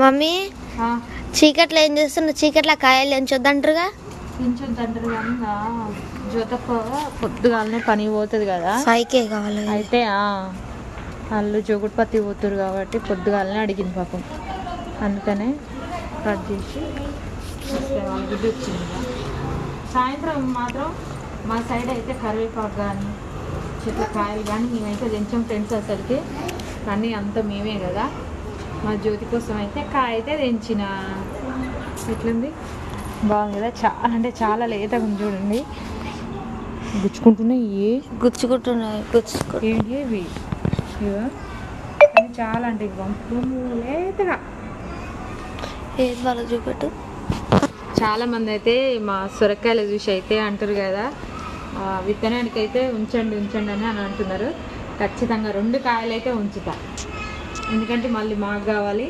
Mummy? చీకట్లో ఏం చేస్తున్నా? చీకట్లో కాయలు ఎంచొద్దంటారుగా? జ్యోతప్ప పొద్దుగాలనే పని పోతుంది కదా. సాయికే కావాలి అయితే వాళ్ళు జోగుడుపత్తి పోతురు కాబట్టి పొద్దుగాలనే అడిగింది పాపం. అందుకనే కట్ చేసి వచ్చింది. సాయంత్రం మాత్రం మా సైడ్ అయితే కరివేపాకు కానీ చెట్ల కాయలు కానీ మేమైతే తెంచాం ఫ్రెండ్స్ అసలుకి. కానీ అంత మేమే కదా. మా జ్యోతి కోసం అయితే కాయ అయితే తెంచిన. ఎట్లుంది? బాగుంది కదా? చాలా అంటే చాలా లేతగా ఉంది చూడండి. గుచ్చుకుంటున్నాయి ఏ గుచ్చుకుంటున్నాయి గుచ్చుకు. ఏంటి ఇవి? చాలా అంటే లేతగా. ఏది వాళ్ళ చూపెట్టు? చాలా మంది అయితే మా సొరకాయలు చూసి అయితే అంటారు కదా విత్తనానికి అయితే ఉంచండి ఉంచండి అని అని అంటున్నారు. ఖచ్చితంగా రెండు కాయలు అయితే ఉంచుతా. ఎందుకంటే మళ్ళీ మాకు కావాలి.